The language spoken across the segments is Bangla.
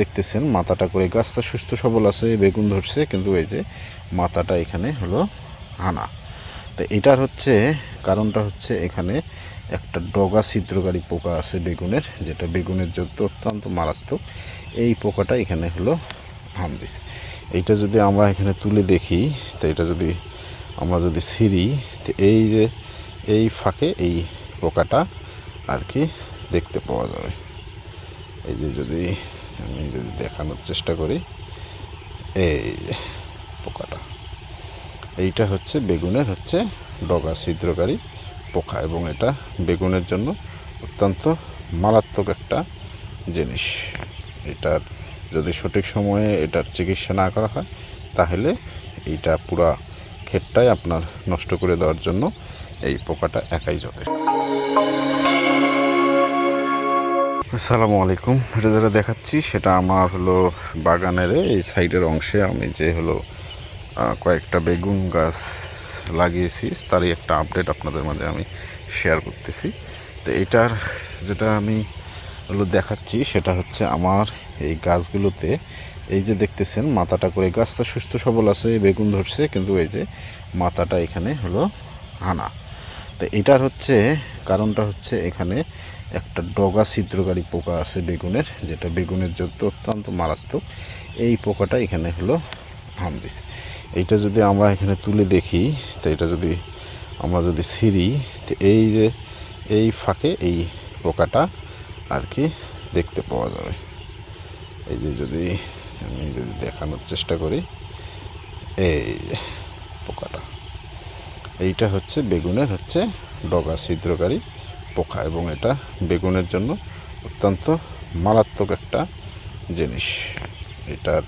দেখতেছেন, মাথাটা করে গাছটা সুস্থ সবল আছে, বেগুন ধরছে, কিন্তু এই যে মাথাটা এখানে হলো হানা। তো এটার হচ্ছে, কারণটা হচ্ছে এখানে একটা ডগা ছিদ্রকারী পোকা আছে বেগুনের, যেটা বেগুনের জন্য অত্যন্ত মারাত্মক। এই পোকাটা এখানে হলো হাম দিছে। এইটা যদি আমরা এখানে তুলে দেখি, তো এটা যদি আমরা যদি ছিঁড়ি, তো এই যে, এই ফাঁকে এই পোকাটা আর কি দেখতে পাওয়া যাবে। এই যে যদি আমি যদি দেখানোর চেষ্টা করি। এই পোকাটা। এইটা হচ্ছে বেগুনের হচ্ছে ডগা ছিদ্রকারী পোকা এবং এটা বেগুনের জন্য অত্যন্ত মারাত্মক একটা জিনিস। এটার যদি সঠিক সময়ে এটার চিকিৎসা না করা হয়, তাহলে এইটা পুরা ক্ষেতটাই আপনার নষ্ট করে দেওয়ার জন্য এই পোকাটা একাই যথেষ্ট। আসসালামু আলাইকুম। এটা যেটা দেখাচ্ছি, সেটা আমার হলো বাগানের এই সাইডের অংশে আমি যে হলো কয়েকটা বেগুন গাছ লাগিয়েছি, তারই একটা আপডেট আপনাদের মাঝে আমি শেয়ার করতেছি। তো এটার যেটা আমি হলো দেখাচ্ছি, সেটা হচ্ছে আমার এই গাছগুলোতে, এই যে দেখতেছেন মাথাটা করে, গাছটা সুস্থ সবল আছে, বেগুন ধরছে, কিন্তু এই যে মাথাটা এখানে হলো হানা। তো এটার হচ্ছে কারণটা হচ্ছে এখানে একটা ডগা ছিদ্রকারী পোকা আছে বেগুনের, যেটা বেগুনের জন্য অত্যন্ত মারাত্মক। এই পোকাটা এখানে হলো হাম দিছে। এইটা যদি আমরা এখানে তুলে দেখি, তো এটা যদি আমরা যদি ছিঁড়ি, তো এই যে, এই ফাঁকে এই পোকাটা আর কি দেখতে পাওয়া যাবে। এই যে যদি আমি যদি দেখানোর চেষ্টা করি, এই পোকাটা। এইটা হচ্ছে বেগুনের হচ্ছে ডগা ছিদ্রকারী পোকা এবং এটা বেগুনের জন্য অত্যন্ত মারাত্মক একটা জিনিস। এটার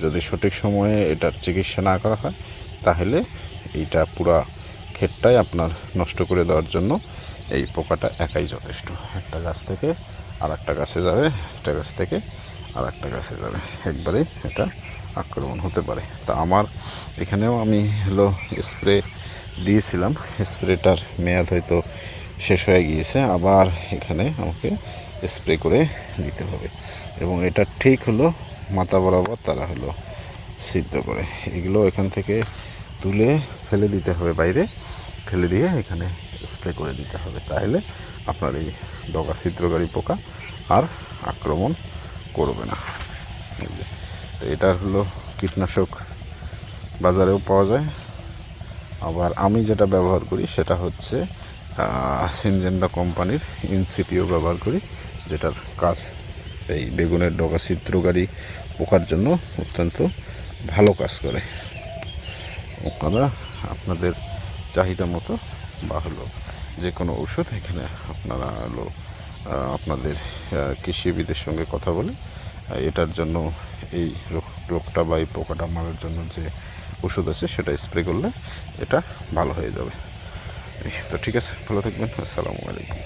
যদি সঠিক সময়ে এটার চিকিৎসা না করা হয়, তাহলে এইটা পুরা ক্ষেতটাই আপনার নষ্ট করে দেওয়ার জন্য এই পোকাটা একাই যথেষ্ট। একটা গাছ থেকে আর একটা গাছে যাবে, একটা গাছ থেকে আর একটা গাছে যাবে। একবারেই এটা আক্রমণ হতে পারে। তা আমার এখানেও আমি হলো স্প্রে দিয়েছিলাম। স্প্রেটার মেয়াদ হয়তো শেষ হয়ে গিয়েছে, আবার এখানে আমাকে স্প্রে করে দিতে হবে। এবং এটা ঠিক হলো, মাথা বরাবর তারা হলো সিদ্ধ করে। এগুলো এখান থেকে তুলে ফেলে দিতে হবে বাইরে, ফেলে দিয়ে এখানে স্প্রে করে দিতে হবে। তাহলে আপনার এই ডগা ছিদ্রকারী পোকা আর আক্রমণ করবে না। তো এটার হলো কীটনাশক বাজারেও পাওয়া যায়। আবার আমি যেটা ব্যবহার করি সেটা হচ্ছে সিনজেন্ডা কোম্পানির ইনসিপিও ব্যবহার করি, যেটার কাজ এই বেগুনের ডগা ছিদ্রকারী পোকার জন্য অত্যন্ত ভালো কাজ করে। আপনারা আপনাদের চাহিদা মতো বা হলো যে কোনো ওষুধ এখানে আপনারা হলো আপনাদের কৃষিবিদের সঙ্গে কথা বলে এটার জন্য এই রোগটা বা এই পোকাটা মারার জন্য যে ওষুধ আছে, সেটা স্প্রে করলে এটা ভালো হয়ে যাবে। তো ঠিক আছে, ভালো থাকবেন, আসসালামু আলাইকুম।